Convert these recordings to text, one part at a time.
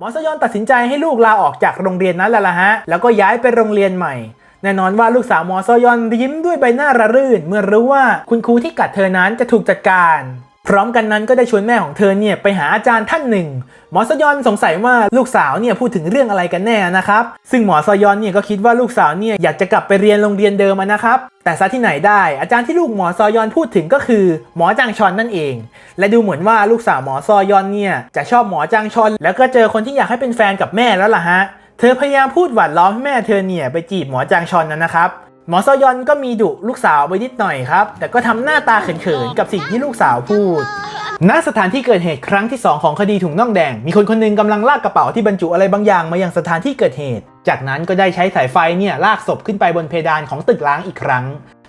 หมอซยอนตัดสินใจให้ลูกลาออกจากโรงเรียนนั้นแล้วล่ะฮะ แล้วก็ย้ายไปโรงเรียนใหม่ แน่นอนว่าลูกสาวหมอซยอนยิ้มด้วยใบหน้าระรื่น เมื่อรู้ว่าคุณครูที่กัดเธอนั้นจะถูกจัดการ พร้อมกันนั้นก็ได้ชวนแม่ของเธอเนี่ยไปหาอาจารย์ท่านหนึ่ง หมอซยอนสงสัยว่าลูกสาวเนี่ยพูดถึงเรื่องอะไรกันแน่นะครับ ซึ่งหมอซยอนเนี่ยก็คิดว่าลูกสาวเนี่ยอยากจะกลับไปเรียนโรงเรียนเดิมนะครับ แต่ซะที่ไหนได้อาจารย์ที่ลูกหมอซอยอนพูดถึงก็คือ หมอจางชอนนั่นเอง และดูเหมือนว่าลูกสาวหมอซอยอนเนี่ยจะชอบหมอจางชอน แล้วก็เจอคนที่อยากให้เป็นแฟนกับแม่แล้วล่ะฮะเธอพยายามพูดหวานล้อมให้แม่เธอเนี่ยไปจีบหมอจางชอนนั้นนะครับ หมอซอยอนก็มีดุลูกสาวไปนิดหน่อยครับ แต่ก็ทำหน้าตาเขินๆ กับสิ่งที่ลูกสาวพูด ณ สถานที่เกิดเหตุครั้งที่ 2 ของคดีถุงน่องแดง มีคนคนหนึงกำลังลากกระเป๋าที่บรรจุอะไรบางอย่างมายังสถานที่เกิดเหตุ จากนั้นก็ได้ใช้สายไฟเนี่ยลากศพขึ้นไปบนเพดานของตึกล้างอีกครั้ง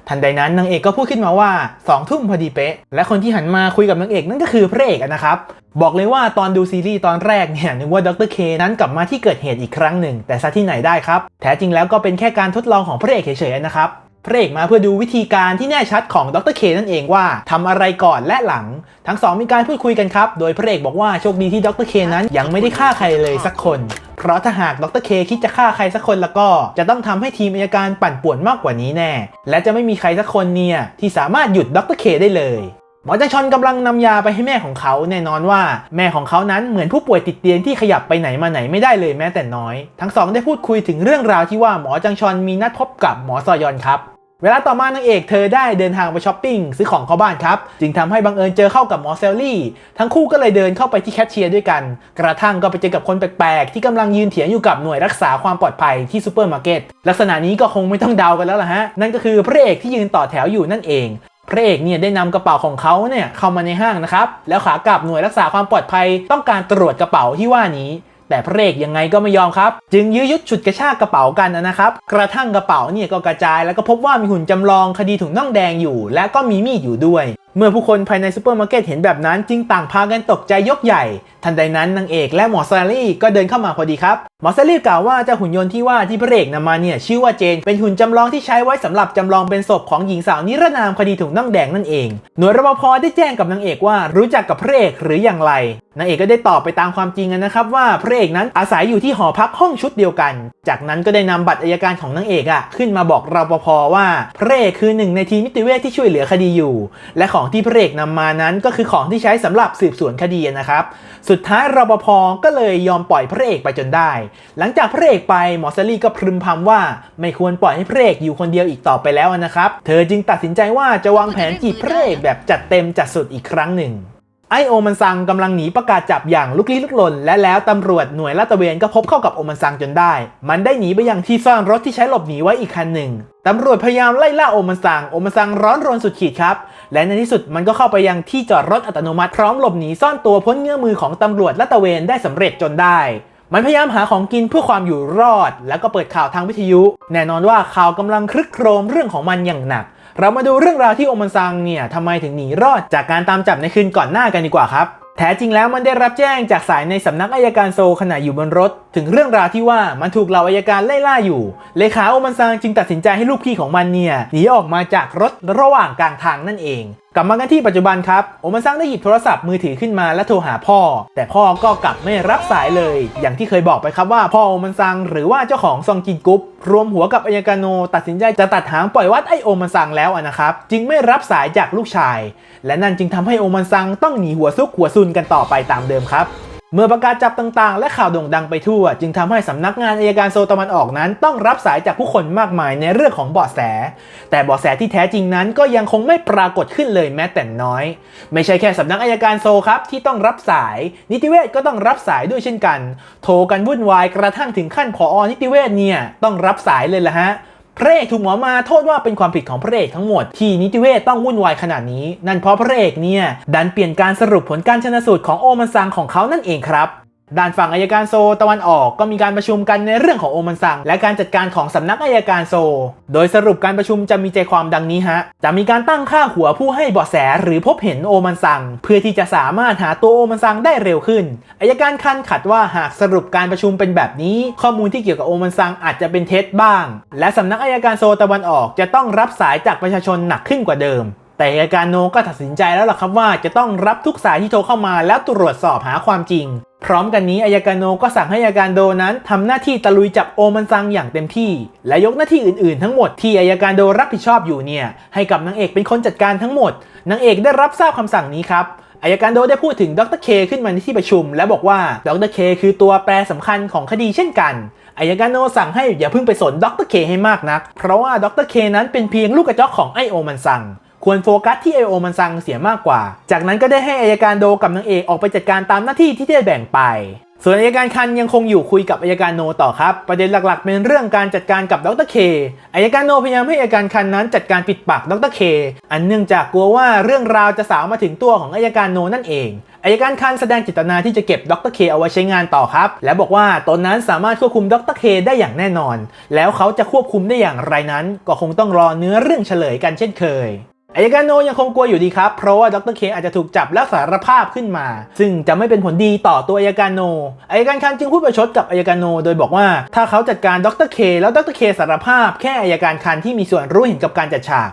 ทันใดนั้นนางเอกก็พูดขึ้นมาว่า2ทุ่มพอดีเป๊ะ และคนที่หันมาคุยกับนางเอกนั่นก็คือพระเอกนะครับ บอกเลยว่าตอนดูซีรีส์ตอนแรกเนี่ยนึกว่าดรเคนั้นกลับมาที่เกิดเหตุอีกครั้งหนึ่ง แต่ซะที่ไหนได้ครับ แท้จริงแล้วก็เป็นแค่การทดลองของพระเอกเฉยๆนะครับ พระเอกมาเพื่อดูวิธีการที่แน่ชัดของดรเคนั่นเองว่าทำอะไรก่อนและหลัง ทั้งสองมีการพูดคุยกันครับ โดยพระเอกบอกว่าโชคดีที่ดรเคนั้นยังไม่ได้ฆ่าใครเลยสักคน เพราะถ้าหากดรเคคิดจะฆ่าใครสักคนแล้วก็ จะต้องทำให้ทีมอัยการปั่นป่วนมากกว่านี้แน่ และจะไม่มีใครสักคนเนี่ยที่สามารถหยุดดรเคได้เลยหมอจังชอนกำลังนำยาไปให้แม่ของเขาแน่นอนว่า แม่ของเขานั้นเหมือนผู้ป่วยติดเตียงที่ขยับไปไหนมาไหนไม่ได้เลยแม้แต่น้อย ทั้งสองได้พูดคุยถึงเรื่องราวที่ว่าหมอจังชอนมีนัดพบกับหมอซอยอนครับ เวลาต่อมานางเอกเธอได้เดินทางไปช้อปปิ้งซื้อของเข้าบ้านครับ จึงทำให้บังเอิญเจอเข้ากับหมอเซลลี่ ทั้งคู่ก็เลยเดินเข้าไปที่แคชเชียร์ด้วยกัน กระทั่งก็ไปเจอกับคนแปลกๆ ที่กำลังยืนเถียงอยู่กับหน่วยรักษาความปลอดภัยที่ซูเปอร์มาร์เก็ตลักษณะนี้ก็คงไม่ต้องเดากันแล้วล่ะฮะ นั่นก็คือพระเอกที่ยืนต่อแถวอยู่นั่นเองพระเอกเนี่ยได้นำกระเป๋าของเขาเนี่ยเข้ามาในห้างนะครับแล้วขากลับหน่วยรักษาความปลอดภัยต้องการตรวจกระเป๋าที่ว่านี้ แต่พระเอกยังไงก็ไม่ยอมครับ จึงยื้อยุดฉุดกระชากกระเป๋ากันนะครับกระทั่งกระเป๋าเนี่ยก็กระจายแล้วก็พบว่ามีหุ่นจำลองคดีถุงน่องแดงอยู่ และก็มีมีดอยู่ด้วย เมื่อผู้คนภายในซูเปอร์มาร์เก็ตเห็นแบบนั้น จึงต่างพากันตกใจยกใหญ่ ทันใดนั้นนางเอกและหมอซารี่ก็เดินเข้ามาพอดีครับ หมอซารี่กล่าวว่าเจ้าหุ่นยนต์ที่ว่าที่พระเอกนำมาเนี่ยชื่อว่าเจน เป็นหุ่นจำลองที่ใช้ไว้สำหรับจำลองเป็นศพของหญิงสาวนิรนามคดีถุงน่องแดงนั่นเอง หน่วยรปภได้แจ้งกับนางเอกว่ารู้จักกับพระเอกหรืออย่างไรนางเอกก็ได้ตอบไปตามความจริงนะครับว่าพระเอกนั้นอาศัยอยู่ที่หอพักห้องชุดเดียวกัน จากนั้นก็ได้นำบัตรอัยการของนางเอกอะขึ้นมาบอกรปภว่าพระเอกคือหนึ่งในทีมนิติเวชที่ช่วยเหลือคดีอยู่ และของที่พระเอกนำมานั้นก็คือของที่ใช้สำหรับสืบสวนคดีนะครับ สุดท้ายรปภก็เลยยอมปล่อยพระเอกไปจนได้หลังจากพระเอกไปหมอซารี่ก็พึมพำว่า ไม่ควรปล่อยให้พระเอกอยู่คนเดียวอีกต่อไปแล้วนะครับ เธอจึงตัดสินใจว่าจะวางแผนจีบพระเอกแบบจัดเต็มจัดสุดอีกครั้งหนึ่งไอโอมันซังกำลังหนีประกาศจับอย่างลุกลี้ลุกลน และแล้วตำรวจหน่วยลาดตระเวนก็พบเข้ากับโอมันซังจนได้ มันได้หนีไปยังที่ซ่อนรถที่ใช้หลบหนีไว้อีกคันหนึ่งตำรวจพยายามไล่ล่าโอมันซังโอมันซังร้อนรนสุดขีดครับ และในที่สุดมันก็เข้าไปยังที่จอดรถอัตโนมัติพร้อมหลบหนีซ่อนตัวพ้นเงื้อมือของตำรวจลาดตระเวนได้สำเร็จจนได้ มันพยายามหาของกินเพื่อความอยู่รอด แล้วก็เปิดข่าวทางวิทยุ แน่นอนว่าข่าวกำลังคลึกโครมเรื่องของมันอย่างหนัก เรามาดูเรื่องราวที่โอมันซังเนี่ยทำไมถึงหนีรอดจากการตามจับในคืนก่อนหน้ากันดีกว่าครับแท้จริงแล้วมันได้รับแจ้งจากสายในสำนักอายการโซขณะอยู่บนรถ ถึงเรื่องราวที่ว่ามันถูกเหล่าอายการไล่ล่าอยู่ เลขาโอมันซังจึงตัดสินใจให้ลูกพี่ของมันเนี่ยหนีออกมาจากรถระหว่างกลางทางนั่นเองกลับมากันที่ปัจจุบันครับโอมันซังได้หยิบโทรศัพท์มือถือขึ้นมาและโทรหาพ่อ แต่พ่อก็กลับไม่รับสายเลย อย่างที่เคยบอกไปครับว่าพ่อโอมันซังหรือว่าเจ้าของซองกินกุ๊ปรวมหัวกับอายการโน ตัดสินใจจะตัดหางปล่อยวัดไอโอมันซังแล้วนะครับ จึงไม่รับสายจากลูกชาย และนั่นจึงทำให้โอมันซังต้องหนีหัวซุกหัวซุนกันต่อไปตามเดิมครับ เมื่อประกาศจับต่างๆ และข่าวโด่งดังไปทั่ว จึงทำให้สำนักงานอายการโซตะวันออกนั้น ต้องรับสายจากผู้คนมากมายในเรื่องของเบาะแส แต่เบาะแสที่แท้จริงนั้นก็ยังคงไม่ปรากฏขึ้นเลยแม้แต่น้อย ไม่ใช่แค่สำนักอายการโซครับที่ต้องรับสาย นิติเวศก็ต้องรับสายด้วยเช่นกัน โทรกันวุ่นวายกระทั่งถึงขั้นผออนิติเวศเนี่ยต้องรับสายเลยละฮะ พระเอกถูกหมอมาโทษว่าเป็นความผิดของพระเอกทั้งหมด ที่นิติเวศต้องวุ่นวายขนาดนี้ นั่นเพราะพระเอกเนี่ยดันเปลี่ยนการสรุปผลการชนะสูตรของโอมันซังของเขานั่นเองครับ ด้านฝั่งอายการโซตะวันออกก็มีการประชุมกันในเรื่องของโอมันซังและการจัดการของสำนักอายการโซ โดยสรุปการประชุมจะมีใจความดังนี้ฮะ จะมีการตั้งค่าหัวผู้ให้เบาะแสหรือพบเห็นโอมันซังเพื่อที่จะสามารถหาตัวโอมันซังได้เร็วขึ้นอายการคันขัดว่าหากสรุปการประชุมเป็นแบบนี้ ข้อมูลที่เกี่ยวกับโอมันซังอาจจะเป็นเท็จบ้าง และสำนักอายการโซตะวันออกจะต้องรับสายจากประชาชนหนักขึ้นกว่าเดิมแต่อัยการโนก็ตัดสินใจแล้วล่ะครับว่าจะต้องรับทุกสายที่โทรเข้ามาแล้วตรวจสอบหาความจริง พร้อมกันนี้อายการโนก็สั่งให้อายการโดนั้นทำหน้าที่ตะลุยจับโอมันซังอย่างเต็มที่ และยกหน้าที่อื่นๆ ทั้งหมดที่อายการโดรับผิดชอบอยู่เนี่ยให้กับนางเอกเป็นคนจัดการทั้งหมดนางเอกได้รับทราบคำสั่งนี้ครับอายการโดได้พูดถึงดรเคขึ้นมาในที่ประชุม และบอกว่าดรเคคือตัวแปรสำคัญของคดีเช่นกันอายการโนสั่งให้อย่าเพิ่งไปสนดรเคให้มากนัก เพราะว่าดรเคนั้นเป็นเพียงลูกกระจอกของไอโอมันซัง ควรโฟกัสที่ไอโอมันซังเสียมากกว่า จากนั้นก็ได้ให้อายการโดกับนางเอกออกไปจัดการตามหน้าที่ที่ได้แบ่งไป ส่วนอายการคันยังคงอยู่คุยกับอายการโนต่อครับ ประเด็นหลักๆ เป็นเรื่องการจัดการกับดรเคอายการโนพยายามให้อายการคันนั้นจัดการปิดปากดรเคอันเนื่องจากกลัวว่าเรื่องราวจะสาวมาถึงตัวของอายการโนนั่นเองอายการคันแสดงจิตนาที่จะเก็บดรเคเอาไว้ใช้งานต่อครับ และบอกว่าตนนั้นสามารถควบคุมดรเคได้อย่างแน่นอน แล้วเขาจะควบคุมได้อย่างไรนั้น ก็คงต้องรอเนื้อเรื่องเฉลยกันเช่นเคย อายการโนยังคงกลัวอยู่ดีครับ เพราะว่าดรเคอาจจะถูกจับแล้วสารภาพขึ้นมา ซึ่งจะไม่เป็นผลดีต่อตัวอายการโนอายการคันจึงพูดประชดกับอายการโน โดยบอกว่า ถ้าเขาจัดการดรเคแล้วดรเคสารภาพ แค่อายการคันที่มีส่วนรู้เห็นกับการจัดฉาก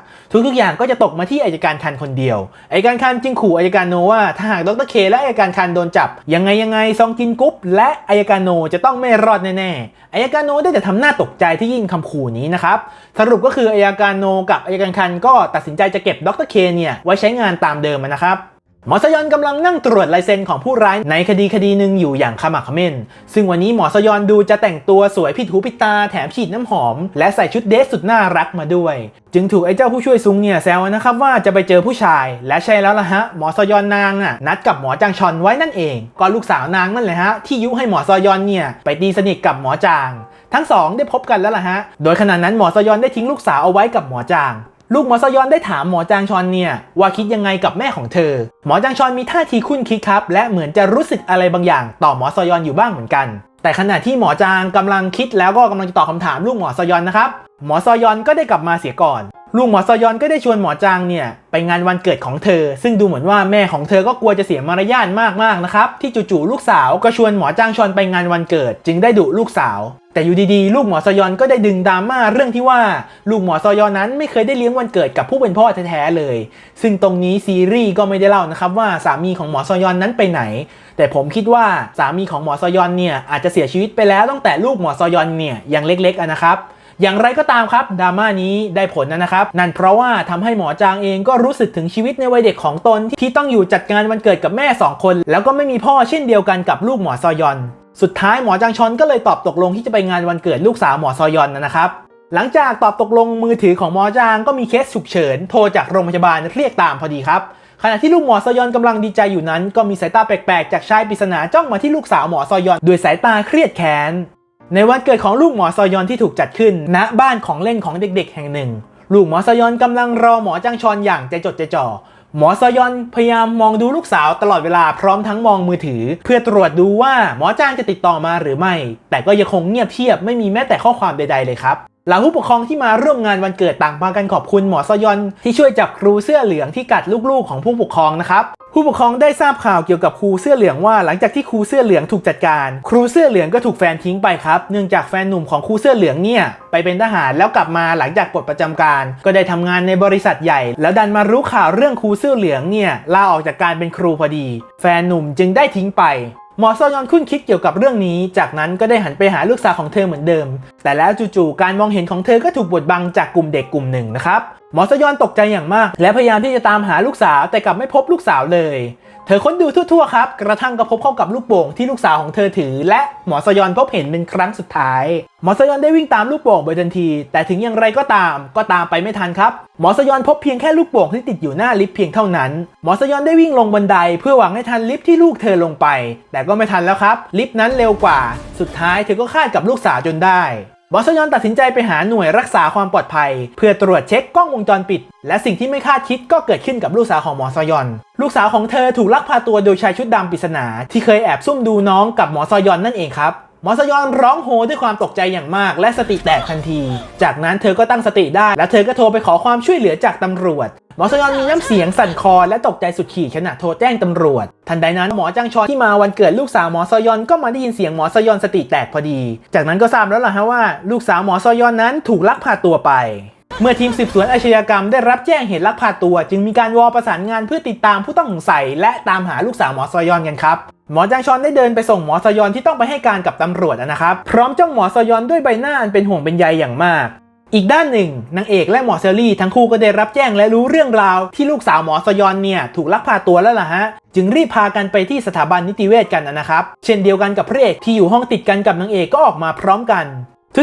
ทุกๆอย่างก็จะตกมาที่อายการคันคนเดียวอายการคันจึงขู่อายการโนว่าถ้าหากดรเคและอายการคันโดนจับ ยังไงยังไงซองกินกุ๊บและอายการโนจะต้องไม่รอดแน่ๆอายการโนได้แต่ทำหน้าตกใจที่ยินคำขู่นี้นะครับสรุปก็คืออายการโนกับอายการคันก็ตัดสินใจจะก็บดรเคเนี่ยไว้ใช้งานตามเดิมนะครับหมอสยอนกำลังนั่งตรวจลายเซ็นของผู้ร้ายในคดีคดีหนึ่งอยู่อย่างขมักเขม้น ซึ่งวันนี้หมอสยอนดูจะแต่งตัวสวยผิดหูผิดตาแถมฉีดน้ำหอม และใส่ชุดเดรสสุดน่ารักมาด้วย จึงถูกไอ้เจ้าผู้ช่วยซุงเนี่ยแซวนะครับว่าจะไปเจอผู้ชาย และใช่แล้วล่ะฮะ หมอสยอนนางอะนัดกับหมอจางชอนไว้นั่นเอง ก็ลูกสาวนางนั่นแหละฮะที่ยุให้หมอสยอนเนี่ยไปตีสนิทกับหมอจาง ทั้งสองได้พบกันแล้วล่ะฮะ โดยขณะนั้นหมอสยอนได้ทิ้งลูกสาวเอาไว้กับหมอจาง ลูกหมอซอยอนได้ถามหมอจางชอนเนี่ยว่าคิดยังไงกับแม่ของเธอ หมอจางชอนมีท่าทีคุ้นคิดครับ และเหมือนจะรู้สึกอะไรบางอย่าง ต่อหมอซอยอนอยู่บ้างเหมือนกัน แต่ขณะที่หมอจางกำลังคิดแล้วก็กำลังจะตอบคำถามลูกหมอซอยอนนะครับ หมอซอยอนก็ได้กลับมาเสียก่อนลูกหมอซอยอนก็ได้ชวนหมอจางเนี่ยไปงานวันเกิดของเธอ ซึ่งดูเหมือนว่าแม่ของเธอก็กลัวจะเสียมารยาทมากๆนะครับที่จู่ๆลูกสาวก็ชวนหมอจางชอนไปงานวันเกิด จึงได้ดุลูกสาว แต่อยู่ดีๆ ลูกหมอซอยอนก็ได้ดึงดราม่าเรื่องที่ว่าลูกหมอซอยอนนั้นไม่เคยได้เลี้ยงวันเกิดกับผู้เป็นพ่อแท้ๆเลย ซึ่งตรงนี้ซีรีส์ก็ไม่ได้เล่านะครับว่าสามีของหมอซอยอนนั้นไปไหน แต่ผมคิดว่าสามีของหมอซอยอนเนี่ยอาจจะเสียชีวิตไปแล้วตั้งแต่ลูกหมอซอยอนเนี่ยยังเล็กๆนะครับ อย่างไรก็ตามครับดราม่านี้ได้ผลนะครับ นั่นเพราะว่าทำให้หมอจางเองก็รู้สึกถึงชีวิตในวัยเด็กของตน ที่ต้องอยู่จัดงานวันเกิดกับแม่ 2 คน แล้วก็ไม่มีพ่อเช่นเดียวกันกับลูกหมอซอยอน สุดท้ายหมอจางชอนก็เลยตอบตกลงที่จะไปงานวันเกิดลูกสาวหมอซอยอนนะครับหลังจากตอบตกลงมือถือของหมอจางก็มีเคสฉุกเฉิน โทรจากโรงพยาบาลเรียกตามพอดีครับขณะที่ลูกหมอซอยอนกำลังดีใจอยู่นั้น ก็มีสายตาแปลกๆ จากชายปริศนาจ้องมาที่ลูกสาวหมอซอยอนด้วยสายตาเครียดแค้น ในวันเกิดของลูกหมอซอยอนที่ถูกจัดขึ้นณบ้านของเล่นของเด็กๆ แห่งหนึ่ง ลูกหมอซอยอนกำลังรอหมอจ้างชอนอย่างใจจดใจจ่อหมอซอยอนพยายามมองดูลูกสาวตลอดเวลาพร้อมทั้งมองมือถือ เพื่อตรวจดูว่าหมอจ้างจะติดต่อมาหรือไม่ แต่ก็ยังคงเงียบเทียบไม่มีแม้แต่ข้อความใดๆเลยครับหลังผู้ปกครองที่มาร่วมงานวันเกิดต่างพากันขอบคุณหมอซอยอนที่ช่วยจับครูเสื้อเหลืองที่กัดลูกๆของผู้ปกครองนะครับ ผู้ปกครองได้ทราบข่าวเกี่ยวกับครูเสื้อเหลืองว่าหลังจากที่ครูเสื้อเหลืองถูกจัดการ ครูเสื้อเหลืองก็ถูกแฟนทิ้งไปครับเนื่องจากแฟนหนุ่มของครูเสื้อเหลืองเนี่ยไปเป็นทหารแล้วกลับมาหลังจากปลดประจำการ ก็ได้ทำงานในบริษัทใหญ่ แล้วดันมารู้ข่าวเรื่องครูเสื้อเหลืองเนี่ยลาออกจากการเป็นครูพอดี แฟนหนุ่มจึงได้ทิ้งไป หมอซอยอนคุ้นคิดเกี่ยวกับเรื่องนี้ จากนั้นก็ได้หันไปหาลูกสาวของเธอเหมือนเดิม แต่แล้วจู่ๆการมองเห็นของเธอก็ถูกบดบังจากกลุ่มเด็กกลุ่มหนึ่งนะครับหมอซอยอนตกใจอย่างมาก และพยายามที่จะตามหาลูกสาวแต่กลับไม่พบลูกสาวเลย เธอค้นดูทั่วๆครับ กระทั่งก็พบเข้ากับลูกโป่งที่ลูกสาวของเธอถือ และหมอซอยอนพบเห็นเป็นครั้งสุดท้าย หมอซอยอนได้วิ่งตามลูกโป่งไปทันที แต่ถึงอย่างไรก็ตามก็ตามไปไม่ทันครับ หมอซอยอนพบเพียงแค่ลูกโป่งที่ติดอยู่หน้าลิฟต์เพียงเท่านั้น หมอซอยอนได้วิ่งลงบันไดเพื่อหวังให้ทันลิฟต์ที่ลูกเธอลงไป แต่ก็ไม่ทันแล้วครับ ลิฟต์นั้นเร็วกว่า สุดท้ายเธอก็คาดกับลูกสาวจนได้ บอสยอนตัดสินใจไปหาหน่วยรักษาความปลอดภัย เพื่อตรวจเช็คกล้องวงจรปิด และสิ่งที่ไม่คาดคิดก็เกิดขึ้นกับลูกสาวของหมอซอยอน ลูกสาวของเธอถูกลักพาตัวโดยชายชุดดำปริศนา ที่เคยแอบซุ่มดูน้องกับหมอซอยอนนั่นเองครับ หมอซยอนร้องโฮด้วยความตกใจอย่างมาก และสติแตกทันที จากนั้นเธอก็ตั้งสติได้ และเธอก็โทรไปขอความช่วยเหลือจากตำรวจ หมอซยอนมีน้ำเสียงสั่นคลอและตกใจสุดขีดขณะโทรแจ้งตำรวจ ทันใดนั้นหมอจ้างชอนที่มาวันเกิดลูกสาวหมอซยอนก็มาได้ยินเสียงหมอซยอนสติแตกพอดี จากนั้นก็ทราบแล้วล่ะฮะว่า ลูกสาวหมอซยอนนั้นถูกลักพาตัวไป เมื่อทีมสืบสวนอาชญากรรมได้รับแจ้งเหตุลักพาตัว จึงมีการวอลประสานงานเพื่อติดตามผู้ต้องสงสัยและตามหาลูกสาวหมอซอยอนกันครับหมอจางชอนได้เดินไปส่งหมอซอยอนที่ต้องไปให้การกับตำรวจนะครับ พร้อมจ้องหมอซอยอนด้วยใบหน้าอันเป็นห่วงเป็นใยอย่างมาก อีกด้านหนึ่งนางเอกและหมอเซอรี่ทั้งคู่ก็ได้รับแจ้งและรู้เรื่องราว ที่ลูกสาวหมอซอยอนเนี่ยถูกลักพาตัวแล้วล่ะฮะ จึงรีบพากันไปที่สถาบันนิติเวชกันนะครับ เช่นเดียวกันกับพระเอกที่อยู่ห้องติดกันกับนางเอกก็ออกมาพร้อมกัน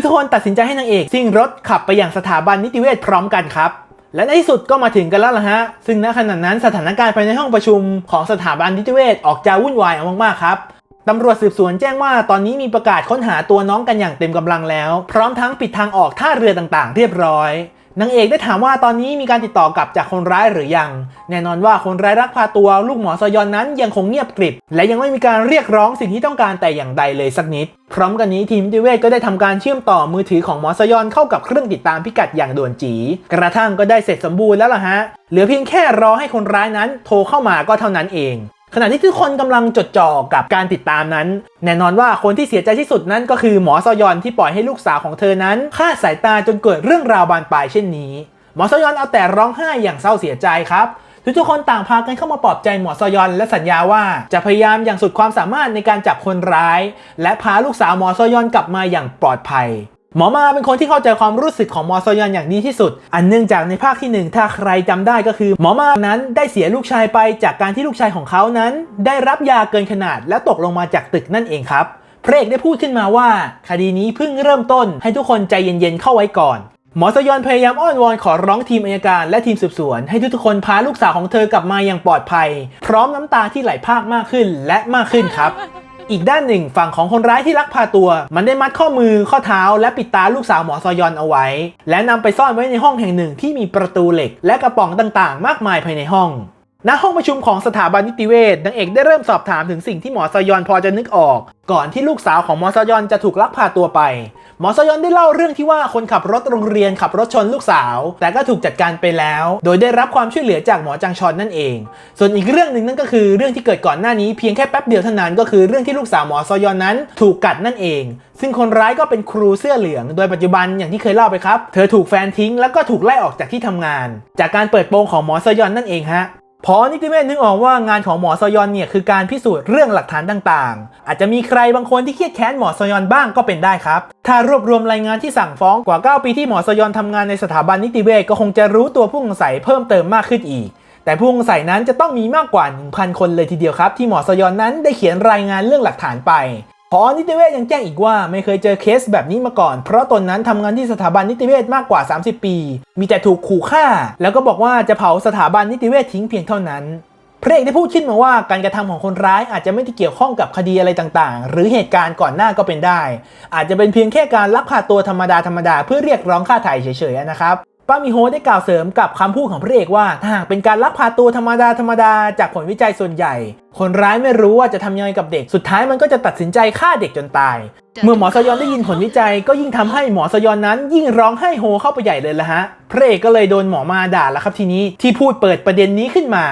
ทุกคนตัดสินใจให้นางเอกซิ่งรถขับไปอย่างสถาบันนิติเวชพร้อมกันครับ และในที่สุดก็มาถึงกันแล้วล่ะฮะ ซึ่งณขณะนั้นสถานการณ์ภายในห้องประชุมของสถาบันนิติเวชออกจะวุ่นวายมากๆครับตำรวจสืบสวนแจ้งว่าตอนนี้มีประกาศค้นหาตัวน้องกันอย่างเต็มกำลังแล้ว พร้อมทั้งปิดทางออกท่าเรือต่างๆ เรียบร้อย นางเอกได้ถามว่าตอนนี้มีการติดต่อกลับจากคนร้ายหรือยัง แน่นอนว่าคนร้ายรักพาตัวลูกหมอซอยอนนั้นยังคงเงียบกริบ และยังไม่มีการเรียกร้องสิ่งที่ต้องการแต่อย่างใดเลยสักนิด พร้อมกันนี้ทีมนิเวชก็ได้ทำการเชื่อมต่อมือถือของหมอซอยอนเข้ากับเครื่องติดตามพิกัดอย่างด่วนจี กระทั่งก็ได้เสร็จสมบูรณ์แล้วล่ะฮะ เหลือเพียงแค่รอให้คนร้ายนั้นโทรเข้ามาก็เท่านั้นเอง ขณะที่ทุกคนกำลังจดจ่อกับการติดตามนั้น แน่นอนว่าคนที่เสียใจที่สุดนั้นก็คือหมอซอยอนที่ปล่อยให้ลูกสาวของเธอนั้นคลาดสายตาจนเกิดเรื่องราวบานปลายเช่นนี้ หมอซอยอนเอาแต่ร้องไห้อย่างเศร้าเสียใจครับทุกๆคนต่างพากันเข้ามาปลอบใจหมอซอยอนและสัญญาว่าจะพยายามอย่างสุดความสามารถในการจับคนร้าย และพาลูกสาวหมอซอยอนกลับมาอย่างปลอดภัย หมอมาเป็นคนที่เข้าใจความรู้สึกของหมอซอยอนอย่างดีที่สุด อันเนื่องจากในภาคที่หนึ่งถ้าใครจำได้ก็คือ หมอมานั้นได้เสียลูกชายไปจากการที่ลูกชายของเขานั้น ได้รับยาเกินขนาดแล้วตกลงมาจากตึกนั่นเองครับพระเอกได้พูดขึ้นมาว่า คดีนี้เพิ่งเริ่มต้นให้ทุกคนใจเย็นๆเข้าไว้ก่อนหมอซยอนพยายามอ้อนวอนขอร้องทีมอัยการและทีมสืบสวน ให้ทุกคนพาลูกสาวของเธอกลับมาอย่างปลอดภัย พร้อมน้ำตาที่ไหลพากมากขึ้นและมากขึ้นครับ อีกด้านหนึ่งฝั่งของคนร้ายที่ลักพาตัว มันได้มัดข้อมือข้อเท้า และปิดตาลูกสาวหมอซอยอนเอาไว้ และนำไปซ่อนไว้ในห้องแห่งหนึ่งที่มีประตูเหล็ก และกระป๋องต่างๆ มากมายภายในห้องณห้องประชุมของสถาบันนิติเวชนางเอกได้เริ่มสอบถามถึงสิ่งที่หมอซอยอนพอจะนึกออก ก่อนที่ลูกสาวของหมอซอยอนจะถูกลักพาตัวไป หมอซยอนได้เล่าเรื่องที่ว่าคนขับรถโรงเรียนขับรถชนลูกสาว แต่ก็ถูกจัดการไปแล้ว โดยได้รับความช่วยเหลือจากหมอจังชอนนั่นเอง ส่วนอีกเรื่องหนึ่งนั่นก็คือเรื่องที่เกิดก่อนหน้านี้เพียงแค่แป๊บเดียวเท่านั้นก็คือเรื่องที่ลูกสาวหมอซยอนนั้นถูกกัดนั่นเอง ซึ่งคนร้ายก็เป็นครูเสื้อเหลือง โดยปัจจุบันอย่างที่เคยเล่าไปครับ เธอถูกแฟนทิ้งแล้วก็ถูกไล่ออกจากที่ทำงาน จากการเปิดโปงของหมอซยอนนั่นเองฮะ พอนิติเวชนึกออกว่างานของหมอซยอนเนี่ยคือการพิสูจน์เรื่องหลักฐานต่างๆ อาจจะมีใครบางคนที่เครียดแค้นหมอซยอนบ้างก็เป็นได้ครับ ถ้ารวบรวมรายงานที่สั่งฟ้องกว่า 9 ปีที่หมอซยอนทำงานในสถาบันนิติเวชก็คงจะรู้ตัวผู้สงสัยเพิ่มเติมมากขึ้นอีก แต่ผู้สงสัยนั้นจะต้องมีมากกว่า 1,000 คนเลยทีเดียวครับที่หมอซยอนนั้นได้เขียนรายงานเรื่องหลักฐานไป พอนิติเวชยังแจ้งอีกว่าไม่เคยเจอเคสแบบนี้มาก่อน เพราะตนนั้นทำงานที่สถาบันนิติเวชมากกว่า 30 ปี มีแต่ถูกขู่ฆ่า แล้วก็บอกว่าจะเผาสถาบันนิติเวชทิ้งเพียงเท่านั้นพระเอกได้พูดขึ้นมาว่าการกระทำของคนร้ายอาจจะไม่ได้เกี่ยวข้องกับคดีอะไรต่างๆ หรือเหตุการณ์ก่อนหน้าก็เป็นได้ อาจจะเป็นเพียงแค่การลักพาตัวธรรมดาธรรมดาเพื่อเรียกร้องค่าไถ่เฉยๆนะครับ ป้ามิโฮได้กล่าวเสริมกับคำพูดของพระเอกว่าถ้าหากเป็นการลักพาตัวธรรมดาธรรมดาจากผลวิจัยส่วนใหญ่ คนร้ายไม่รู้ว่าจะทำยังไงกับเด็ก สุดท้ายมันก็จะตัดสินใจฆ่าเด็กจนตาย เมื่อหมอสยอนได้ยินผลวิจัย ก็ยิ่งทำให้หมอสยอนนั้น ยิ่งร้องไห้โฮเข้าไปใหญ่เลยละฮะ พระเอกก็เลยโดนหมอมาด่าแล้วครับทีนี้ที่พูดเปิดประเด็นนี้ขึ้นมา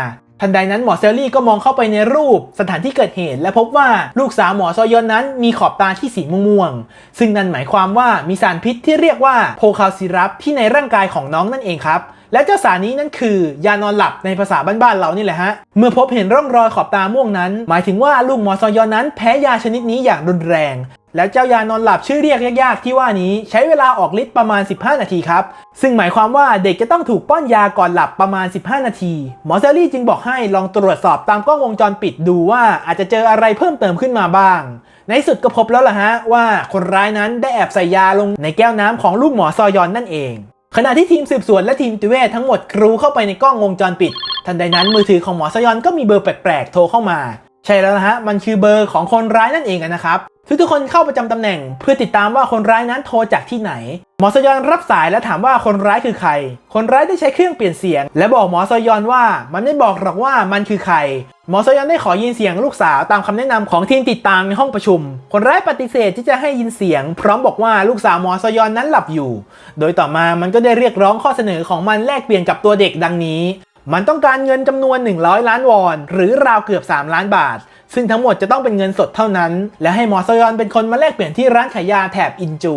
ทันใดนั้นหมอเซลลี่ก็มองเข้าไปในรูปสถานที่เกิดเหตุ และพบว่าลูกสาวหมอซอยอนนั้นมีขอบตาที่สีม่วงๆซึ่งนั่นหมายความว่ามีสารพิษที่เรียกว่าโพคาลซิรัปที่ในร่างกายของน้องนั่นเองครับและเจ้าสารนี้นั่นคือยานอนหลับในภาษาบ้านๆเรานี่แหละฮะ เมื่อพบเห็นร่องรอยขอบตาม่วงนั้น หมายถึงว่าลูกหมอซอยอนนั้นแพ้ยาชนิดนี้อย่างรุนแรง แล้วเจ้ายานอนหลับชื่อเรียกยากๆ ที่ว่านี้ใช้เวลาออกฤทธิ์ประมาณ 15 นาทีครับ ซึ่งหมายความว่าเด็กจะต้องถูกป้อนยาก่อนหลับประมาณ 15 นาที หมอเซลลี่จึงบอกให้ลองตรวจสอบตามกล้องวงจรปิดดูว่าอาจจะเจออะไรเพิ่มเติมขึ้นมาบ้าง ในสุดก็พบแล้วล่ะฮะว่าคนร้ายนั้นได้แอบใส่ยาลงในแก้วน้ำของลูกหมอซอยอนนั่นเอง ขณะที่ทีมสืบสวนและทีมติเวชทั้งหมดกรูเข้าไปในกล้องวงจรปิด ทันใดนั้นมือถือของหมอซอยอนก็มีเบอร์แปลกๆโทรเข้ามา ใช่แล้วนะฮะมันคือเบอร์ของคนร้ายนั่นเองนะครับ ทุกคนเข้าประจำตำแหน่ง เพื่อติดตามว่าคนร้ายนั้นโทรจากที่ไหน หมอซยอนรับสายและถามว่าคนร้ายคือใคร คนร้ายได้ใช้เครื่องเปลี่ยนเสียง และบอกหมอซยอนว่ามันไม่บอกหรอกว่ามันคือใคร หมอซยอนได้ขอยินเสียงลูกสาวตามคำแนะนำของทีมติดตามในห้องประชุม คนร้ายปฏิเสธที่จะให้ยินเสียง พร้อมบอกว่าลูกสาวหมอซยอนนั้นหลับอยู่ โดยต่อมามันก็ได้เรียกร้องข้อเสนอของมันแลกเปลี่ยนกับตัวเด็กดังนี้ มันต้องการเงินจำนวน 100 ล้านวอน หรือราวเกือบ 3 ล้านบาท ซึ่งทั้งหมดจะต้องเป็นเงินสดเท่านั้น และให้หมอซยอนเป็นคนมาแลกเปลี่ยนที่ร้านขายยาแถบอินจู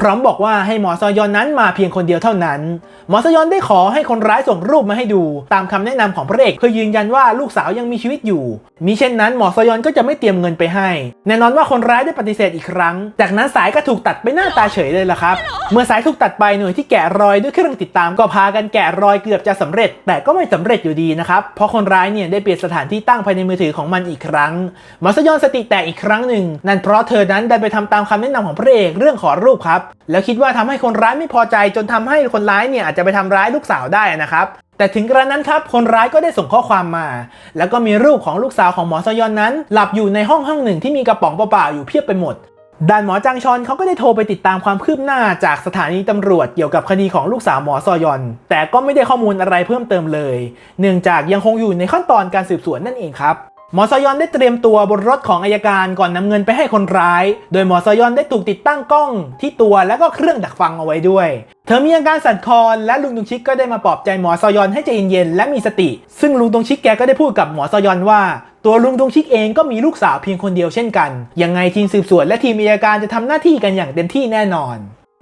พร้อมบอกว่าให้หมอซอยอนนั้นมาเพียงคนเดียวเท่านั้น หมอซอยอนได้ขอให้คนร้ายส่งรูปมาให้ดู ตามคำแนะนำของพระเอกเพื่อยืนยันว่าลูกสาวยังมีชีวิตอยู่ มิเช่นนั้นหมอซอยอนก็จะไม่เตรียมเงินไปให้ แน่นอนว่าคนร้ายได้ปฏิเสธอีกครั้ง จากนั้นสายก็ถูกตัดไปหน้าตาเฉยเลยล่ะครับ เมื่อสายถูกตัดไปหน่วยที่แกะรอยด้วยเครื่องติดตามก็พากันแกะรอยเกือบจะสำเร็จ แต่ก็ไม่สำเร็จอยู่ดีนะครับ เพราะคนร้ายเนี่ยได้เปลี่ยนสถานที่ตั้งภายในมือถือของมันอีกครั้ง หมอซอยอนสติแตกอีกครั้งหนึ่งนั่นเพราะเธอนั้นดันไปทำตามคำแนะนำของพระเอกเรื่องขอรูปครับแล้วคิดว่าทำให้คนร้ายไม่พอใจจนทำให้คนร้ายเนี่ยอาจจะไปทำร้ายลูกสาวได้นะครับแต่ถึงกระนั้นครับคนร้ายก็ได้ส่งข้อความมา แล้วก็มีรูปของลูกสาวของหมอซอยอนนั้น หลับอยู่ในห้องห้องหนึ่งที่มีกระป๋องเปล่าๆอยู่เพียบไปหมดด้านหมอจังชอนเขาก็ได้โทรไปติดตามความคืบหน้าจากสถานีตำรวจเกี่ยวกับคดีของลูกสาวหมอซอยอน แต่ก็ไม่ได้ข้อมูลอะไรเพิ่มเติมเลย เนื่องจากยังคงอยู่ในขั้นตอนการสืบสวนนั่นเองครับ หมอซอยอนได้เตรียมตัวบนรถของอายการก่อนนำเงินไปให้คนร้าย โดยหมอซอยอนได้ถูกติดตั้งกล้องที่ตัวและก็เครื่องดักฟังเอาไว้ด้วย เธอมีอาการสั่นคลอนและลุงตงชิกก็ได้มาปลอบใจหมอซอยอนให้ใจเย็นๆและมีสติ ซึ่งลุงตงชิกแกก็ได้พูดกับหมอซอยอนว่า ตัวลุงตงชิกเองก็มีลูกสาวเพียงคนเดียวเช่นกัน ยังไงทีมสืบสวนและทีมอายการจะทำหน้าที่กันอย่างเต็มที่แน่นอน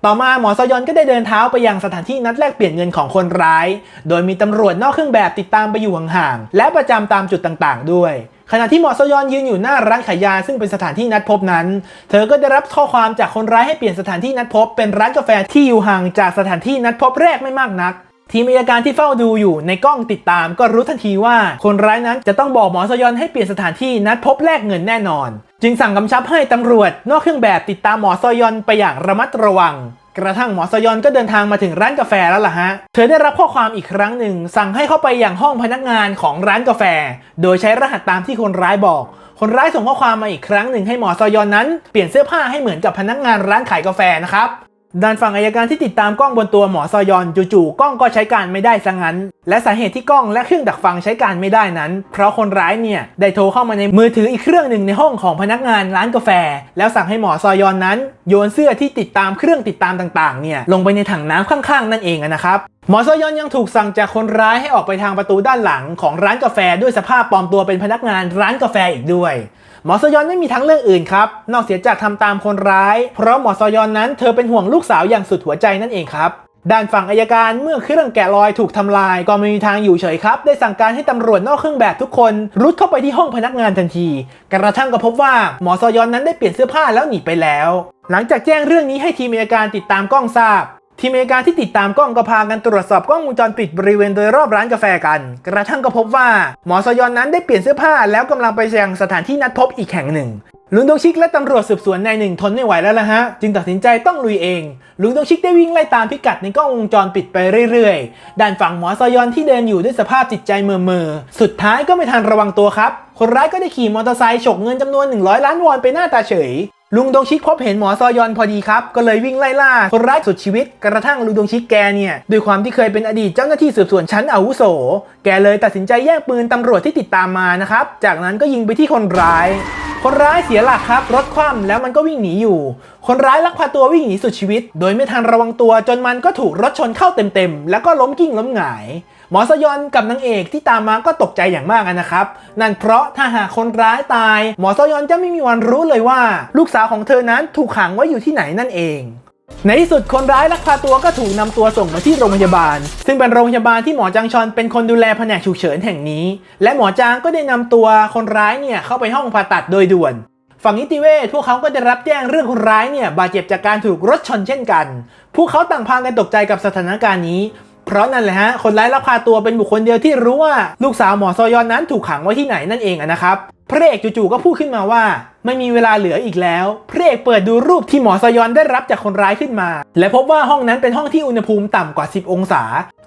ต่อมาหมอซอยอนก็ได้เดินเท้าไปยังสถานที่นัดแลกเปลี่ยนเงินของคนร้าย โดยมีตำรวจนอกเครื่องแบบติดตามไปอยู่ห่างๆ และประจำตามจุดต่างๆ ด้วย ขณะที่หมอซอยอนยืนอยู่หน้าร้านขายยาซึ่งเป็นสถานที่นัดพบนั้น เธอก็ได้รับข้อความจากคนร้ายให้เปลี่ยนสถานที่นัดพบ เป็นร้านกาแฟที่อยู่ห่างจากสถานที่นัดพบแรกไม่มากนัก ทีมอัยการที่เฝ้าดูอยู่ในกล้องติดตามก็รู้ทันทีว่า คนร้ายนั้นจะต้องบอกหมอซอยอนให้เปลี่ยนสถานที่นัดพบแลกเงินแน่นอน จึงสั่งกำชับให้ตำรวจ นอกเครื่องแบบติดตามหมอซอยอนไปอย่างระมัดระวัง กระทั่งหมอซอยอนก็เดินทางมาถึงร้านกาแฟแล้วล่ะฮะ เธอได้รับข้อความอีกครั้งหนึ่ง สั่งให้เข้าไปอย่างห้องพนักงานของร้านกาแฟ โดยใช้รหัสตามที่คนร้ายบอก คนร้ายส่งข้อความมาอีกครั้งหนึ่งให้หมอซอยอนนั้น เปลี่ยนเสื้อผ้าให้เหมือนกับพนักงานร้านขายกาแฟนะครับ ด้านฝั่งอายการที่ติดตามกล้องบนตัวหมอซอยอนจู่ๆกล้องก็ใช้การไม่ได้ซะงั้น และสาเหตุที่กล้องและเครื่องดักฟังใช้การไม่ได้นั้น เพราะคนร้ายเนี่ยได้โทรเข้ามาในมือถืออีกเครื่องหนึ่งในห้องของพนักงานร้านกาแฟ แล้วสั่งให้หมอซอยอนนั้น โยนเสื้อที่ติดตามเครื่องติดตามต่างๆเนี่ยลงไปในถังน้ำข้างๆ นั่นเองนะครับหมอซอยอนยังถูกสั่งจากคนร้ายให้ออกไปทางประตูด้านหลังของร้านกาแฟด้วยสภาพปลอมตัวเป็นพนักงานร้านกาแฟอีกด้วย หมอซยอนไม่มีทั้งเรื่องอื่นครับ นอกเสียจากทำตามคนร้าย เพราะหมอซยอนนั้นเธอเป็นห่วงลูกสาวอย่างสุดหัวใจนั่นเองครับด้านฝั่งอายการเมื่อเครื่องแกะรอยถูกทำลาย ก็ไม่มีทางอยู่เฉยครับ ได้สั่งการให้ตำรวจนอกเครื่องแบบทุกคน รุดเข้าไปที่ห้องพนักงานทันที กระทั่งก็พบว่าหมอซอยอนนั้นได้เปลี่ยนเสื้อผ้าแล้วหนีไปแล้ว หลังจากแจ้งเรื่องนี้ให้ทีมอายการติดตามกล้องทราบ ทีมอายกาที่ติดตามกล้องก็พากันตรวจสอบกล้องวงจรปิดบริเวณโดยรอบร้านกาแฟกัน กระทั่งก็พบว่าหมอซยอนนั้นได้เปลี่ยนเสื้อผ้าแล้วกำลังไปยังสถานที่นัดพบอีกแห่งหนึ่งลุงดงชิกและตำรวจสืบสวนนายหนึ่งทนไม่ไหวแล้วละฮะ จึงตัดสินใจต้องลุยเอง ลุงดงชิกได้วิ่งไล่ตามพิกัดในกล้องวงจรปิดไปเรื่อยๆ ด้านฝั่งหมอซอยอนที่เดินอยู่ด้วยสภาพจิตใจเมื่อเมอๆสุดท้ายก็ไม่ทันระวังตัวครับ คนร้ายก็ได้ขี่มอเตอร์ไซค์ฉกเงินจำนวน 100 ล้านวอนไปหน้าตาเฉย ลุงดงชิกพบเห็นหมอซอยอนพอดีครับ ก็เลยวิ่งไล่ล่าคนร้ายสุดชีวิตกระทั่งลุงดงชิกแกเนี่ยด้วยความที่เคยเป็นอดีตเจ้าหน้าที่สืบสวนชั้นอาวุโส แกเลยตัดสินใจแย่งปืนตำรวจที่ติดตามมานะครับ จากนั้นก็ยิงไปที่คนร้าย คนร้ายเสียหลักครับรถคว่ำแล้วมันก็วิ่งหนีอยู่ คนร้ายลักพาตัววิ่งหนีสุดชีวิต โดยไม่ทันระวังตัวจนมันก็ถูกรถชนเข้าเต็มๆแล้วก็ล้มกิ้งล้มหงาย หมอสยอนกับนางเอกที่ตามมาก็ตกใจอย่างมากนะครับ นั่นเพราะถ้าหากคนร้ายตาย หมอสยอนจะไม่มีวันรู้เลยว่า ลูกสาวของเธอนั้นถูกขังไว้อยู่ที่ไหนนั่นเองในที่สุดคนร้ายลักพาตัวก็ถูกนำตัวส่งมาที่โรงพยาบาล ซึ่งเป็นโรงพยาบาลที่หมอจางชอนเป็นคนดูแลแผนกฉุกเฉินแห่งนี้ และหมอจางก็ได้นำตัวคนร้ายเนี่ยเข้าไปห้องผ่าตัดโดยด่วน ฝั่งนิติเวชพวกเขาก็ได้รับแจ้งเรื่องคนร้ายเนี่ยบาดเจ็บจากการถูกรถชนเช่นกัน พวกเขาต่างพากันตกใจกับสถานการณ์นี้ เพราะนั่นแหละฮะคนร้ายลักพาตัวเป็นบุคคลเดียวที่รู้ว่าลูกสาวหมอซอยอนนั้นถูกขังไว้ที่ไหนนั่นเองนะครับพระเอกจู่ๆก็พูดขึ้นมาว่า ไม่มีเวลาเหลืออีกแล้วพระเอกเปิดดูรูปที่หมอซอยอนได้รับจากคนร้ายขึ้นมา และพบว่าห้องนั้นเป็นห้องที่อุณหภูมิต่ำกว่า 10 องศา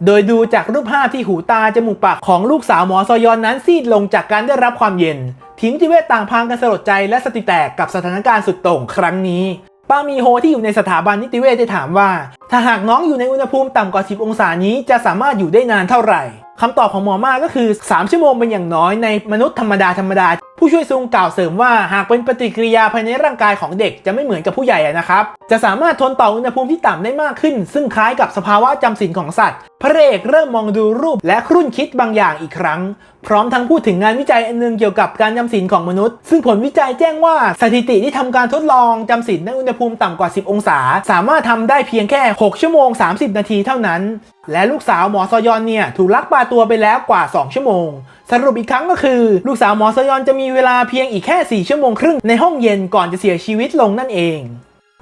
โดยดูจากรูปภาพที่หูตาจมูกปากของลูกสาวหมอซอยอนนั้นซีดลงจากการได้รับความเย็นทีมนิเวชต่างพากันสลดใจและสติแตกกับสถานการณ์สุดโต่งครั้งนี้ ป้ามีโฮที่อยู่ในสถาบันนิติเวชได้ถามว่า ถ้าหากน้องอยู่ในอุณหภูมิต่ำกว่า 10 องศานี้จะสามารถอยู่ได้นานเท่าไหร่คำตอบของหมอมาก็คือ 3 ชั่วโมงเป็นอย่างน้อยในมนุษย์ธรรมดาธรรมดา ผู้ช่วยซุงกล่าวเสริมว่าหากเป็นปฏิกิริยาภายในร่างกายของเด็กจะไม่เหมือนกับผู้ใหญ่นะครับ จะสามารถทนต่ออุณหภูมิที่ต่ำได้มากขึ้น ซึ่งคล้ายกับสภาวะจำศีลของสัตว์ พระเอกเริ่มมองดูรูปและครุ่นคิดบางอย่างอีกครั้ง พร้อมทั้งพูดถึงงานวิจัยอันหนึงเกี่ยวกับการจำศีลของมนุษย์ ซึ่งผลวิจัยแจ้งว่าสถิติที่ทำการทดลองจำศีลในอุณหภูมิต่ำกว่า 10 องศา สามารถทำได้เพียงแค่ 6 ชั่วโมง 30 นาทีเท่านั้น และลูกสาวหมอซอยอนเนี่ยถูกลักพาตัวไปแล้วกว่า 2 ชั่วโมง สรุปอีกครั้งก็คือ ลูกสาวหมอซอยอนจะมีเวลาเพียงอีกแค่ 4 ชั่วโมงครึ่งในห้องเย็นก่อนจะเสียชีวิตลงนั่นเอง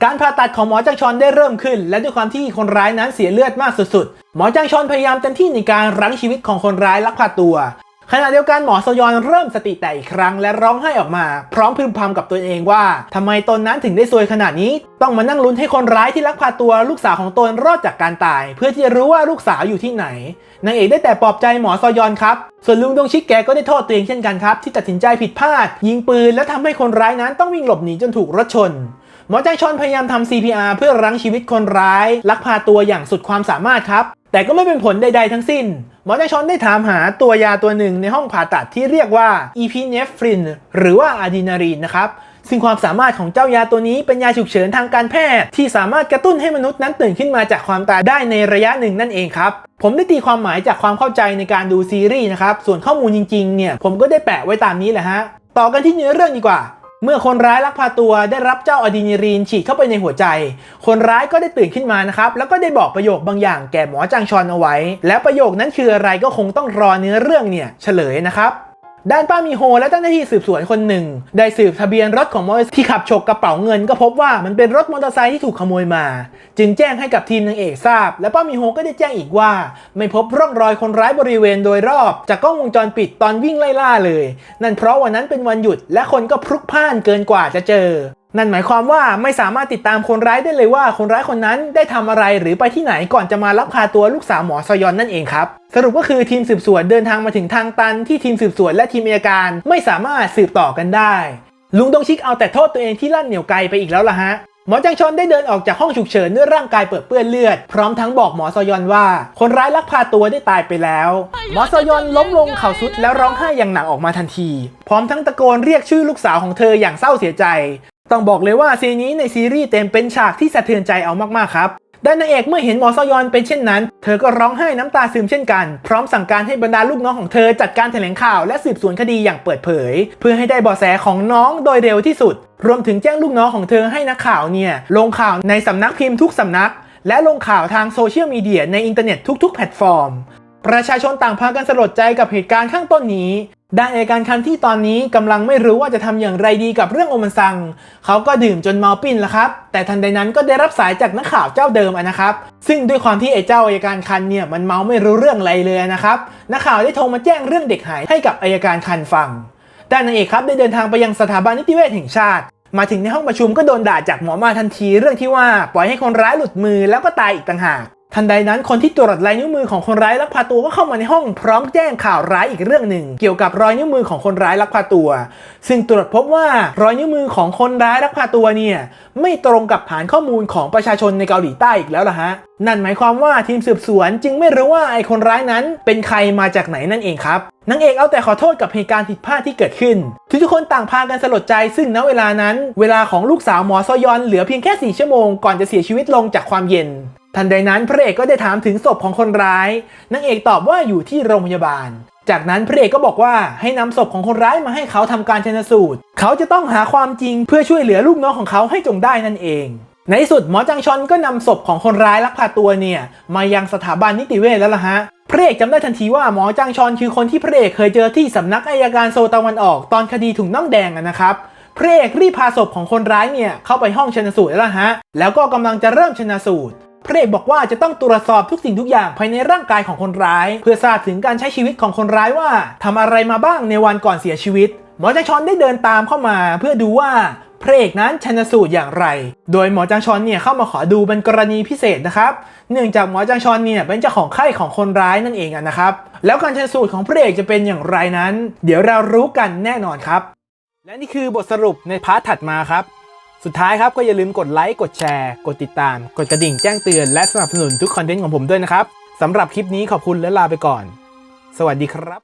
การผ่าตัดของหมอจังชอนได้เริ่มขึ้น และด้วยความที่คนร้ายนั้นเสียเลือดมากสุดๆ หมอจังชอนพยายามเต็มที่ในการรั้งชีวิตของคนร้ายลักพาตัว ขณะเดียวกันหมอซยอนเริ่มสติแตกอีกครั้งและร้องไห้ออกมา พร้อมพึมพำกับตัวเองว่าทำไมตนนั้นถึงได้ซวยขนาดนี้ ต้องมานั่งลุ้นให้คนร้ายที่ลักพาตัวลูกสาวของตนรอดจากการตาย เพื่อที่จะรู้ว่าลูกสาวอยู่ที่ไหนนางเอกได้แต่ปลอบใจหมอซยอนครับส่วนลุงดวงชิกแกก็ได้โทษตัวเองเช่นกันครับ ที่ตัดสินใจผิดพลาด ยิงปืนและทำให้คนร้ายนั้นต้องวิ่งหลบหนีจนถูกรถชนหมอแจงชอนพยายามทำ CPR เพื่อรั้งชีวิตคนร้าย ลักพาตัวอย่างสุดความสามารถครับ แต่ก็ไม่เป็นผลใดๆทั้งสิ้น หมอแจงชอนได้ถามหาตัวยาตัวหนึ่งในห้องผ่าตัดที่เรียกว่า epinephrine หรือว่าอะดีนาลีนนะครับซึ่งความสามารถของเจ้ายาตัวนี้เป็นยาฉุกเฉินทางการแพทย์ ที่สามารถกระตุ้นให้มนุษย์นั้นตื่นขึ้นมาจากความตายได้ในระยะหนึ่งนั่นเองครับ ผมได้ตีความหมายจากความเข้าใจในการดูซีรีส์นะครับ ส่วนข้อมูลจริงๆเนี่ยผมก็ได้แปะไว้ตามนี้แหละฮะ ต่อกันที่เนื้อเรื่องดีกว่า เมื่อคนร้ายลักพาตัวได้รับเจ้าอะดรีนาลีนฉีดเข้าไปในหัวใจ คนร้ายก็ได้ตื่นขึ้นมานะครับ แล้วก็ได้บอกประโยคบางอย่างแก่หมอจางชอนเอาไว้ แล้วประโยคนั้นคืออะไรก็คงต้องรอเนื้อเรื่องเนี่ยเฉลยนะครับ ด้านป้ามีโฮและเจ้าหน้าที่สืบสวนคนหนึ่ง ได้สืบทะเบียนรถของมอเตอร์ไซค์ที่ขับฉกกระเป๋าเงิน ก็พบว่ามันเป็นรถมอเตอร์ไซค์ที่ถูกขโมยมา จึงแจ้งให้กับทีมนางเอกทราบ และป้ามีโฮก็ได้แจ้งอีกว่า ไม่พบร่องรอยคนร้ายบริเวณโดยรอบ จากกล้องวงจรปิดตอนวิ่งไล่ล่าเลย นั่นเพราะวันนั้นเป็นวันหยุดและคนก็พลุกพล่านเกินกว่าจะเจอ นั่นหมายความว่าไม่สามารถติดตามคนร้ายได้เลยว่าคนร้ายคนนั้นได้ทำอะไรหรือไปที่ไหนก่อนจะมาลักพาตัวลูกสาวหมอซยอนนั่นเองครับ สรุปก็คือทีมสืบสวนเดินทางมาถึงทางตันที่ทีมสืบสวนและทีมอัยการไม่สามารถสืบต่อกันได้ ลุงดงชิกเอาแต่โทษตัวเองที่ลั่นเหนียวไกลไปอีกแล้วล่ะฮะหมอจังชอนได้เดินออกจากห้องฉุกเฉินด้วยร่างกายเปื้อนเปื้อนเลือด พร้อมทั้งบอกหมอซยอนว่า คนร้ายลักพาตัวได้ตายไปแล้ว หมอซยอนล้มลงเข่าสุดแล้วร้องไห้อย่างหนักออกมาทันที พร้อมทั้งตะโกนเรียกชื่อลูกสาวของเธออย่างเศร้าเสียใจ ต้องบอกเลยว่าซีนนี้ในซีรีส์เต็มเป็นฉากที่สะเทือนใจเอามากๆครับด้านนางเอกเมื่อเห็นหมอซยอนเป็นเช่นนั้น เธอก็ร้องไห้น้ำตาซึมเช่นกัน พร้อมสั่งการให้บรรดาลูกน้องของเธอจัดการแถลงข่าวและสืบสวนคดีอย่างเปิดเผย เพื่อให้ได้เบาะแสของน้องโดยเร็วที่สุด รวมถึงแจ้งลูกน้องของเธอให้นักข่าวเนี่ย ลงข่าวในสำนักพิมพ์ทุกสำนัก และลงข่าวทางโซเชียลมีเดียในอินเทอร์เน็ตทุกๆ แพลตฟอร์ม ประชาชนต่างพากันสลดใจกับเหตุการณ์ข้างต้นนี้ ด้านเอการคันที่ตอนนี้กำลังไม่รู้ว่าจะทำอย่างไรดีกับเรื่องโอมันซัง เขาก็ดื่มจนเมาปิ้นแล้วครับ แต่ทันใดนั้นก็ได้รับสายจากนักข่าวเจ้าเดิมอะนะครับ ซึ่งด้วยความที่ไอ้เจ้าอัยการคันเนี่ยมันเมาไม่รู้เรื่องอะไรเลยนะครับ นักข่าวได้โทรมาแจ้งเรื่องเด็กหายให้กับอัยการคันฟัง ด้านนางเอกครับได้เดินทางไปยังสถาบันนิติเวชแห่งชาติ มาถึงในห้องประชุมก็โดนด่าจากหมอมาทันทีเรื่องที่ว่าปล่อยให้คนร้ายหลุดมือแล้วก็ตายอีกต่างหาก ทันใดนั้นคนที่ตรวจลายนิ้วมือของคนร้ายลักพาตัวก็เข้ามาในห้องพร้อมแจ้งข่าวร้ายอีกเรื่องหนึ่ง เกี่ยวกับรอยนิ้วมือของคนร้ายลักพาตัว ซึ่งตรวจพบว่ารอยนิ้วมือของคนร้ายลักพาตัวเนี่ยไม่ตรงกับฐานข้อมูลของประชาชนในเกาหลีใต้อีกแล้วล่ะฮะนั่นหมายความว่าทีมสืบสวนจึงไม่รู้ว่าไอ้คนร้ายนั้นเป็นใครมาจากไหนนั่นเองครับนางเอกเอาแต่ขอโทษกับเหตุการณ์ผิดพลาดที่เกิดขึ้น ทุกคนต่างพากันสลดใจซึ่งณเวลานั้น เวลาของลูกสาวหมอซอยอนเหลือเพียงแค่ 4 ชั่วโมงก่อนจะเสียชีวิตลงจากความเย็น ทันใดนั้นพระเอกก็ได้ถามถึงศพของคนร้ายนางเอกตอบว่าอยู่ที่โรงพยาบาล จากนั้นพระเอกก็บอกว่าให้นำศพของคนร้ายมาให้เขาทำการชนสูตร เขาจะต้องหาความจริงเพื่อช่วยเหลือลูกน้องของเขาให้จงได้นั่นเอง ในที่สุดหมอจังชอนก็นำศพของคนร้ายลักพาตัวเนี่ย มายังสถาบันนิติเวชแล้วล่ะฮะพระเอกจำได้ทันทีว่าหมอจังชอนคือคนที่พระเอกเคยเจอที่สำนักอายการโซตะวันออกตอนคดีถุงน่องแดงนะครับพระเอกรีบพาศพของคนร้ายเนี่ยเข้าไปห้องชนสูตรแล้วล่ะฮะ แล้วก็กำลังจะเริ่มชนสูตร พระเอกบอกว่าจะต้องตรวจสอบทุกสิ่งทุกอย่างภายในร่างกายของคนร้าย เพื่อทราบถึงการใช้ชีวิตของคนร้ายว่าทำอะไรมาบ้างในวันก่อนเสียชีวิต หมอจังชอนได้เดินตามเข้ามา เพื่อดูว่าพระเอกนั้นชนสูตรอย่างไร โดยหมอจังชอนเนี่ยเข้ามาขอดูเป็นกรณีพิเศษนะครับ เนื่องจากหมอจังชอนเนี่ยเป็นเจ้าของไข้ของคนร้ายนั่นเองนะครับ แล้วการชนสูตรของพระเอกจะเป็นอย่างไรนั้น เดี๋ยวเรารู้กันแน่นอนครับ และนี่คือบทสรุปในพาร์ทถัดมาครับ สุดท้ายครับก็อย่าลืมกดไลค์กดแชร์ กดติดตาม กดกระดิ่งแจ้งเตือนและสนับสนุนทุกคอนเทนต์ของผมด้วยนะครับสำหรับคลิปนี้ขอบคุณและลาไปก่อน สวัสดีครับ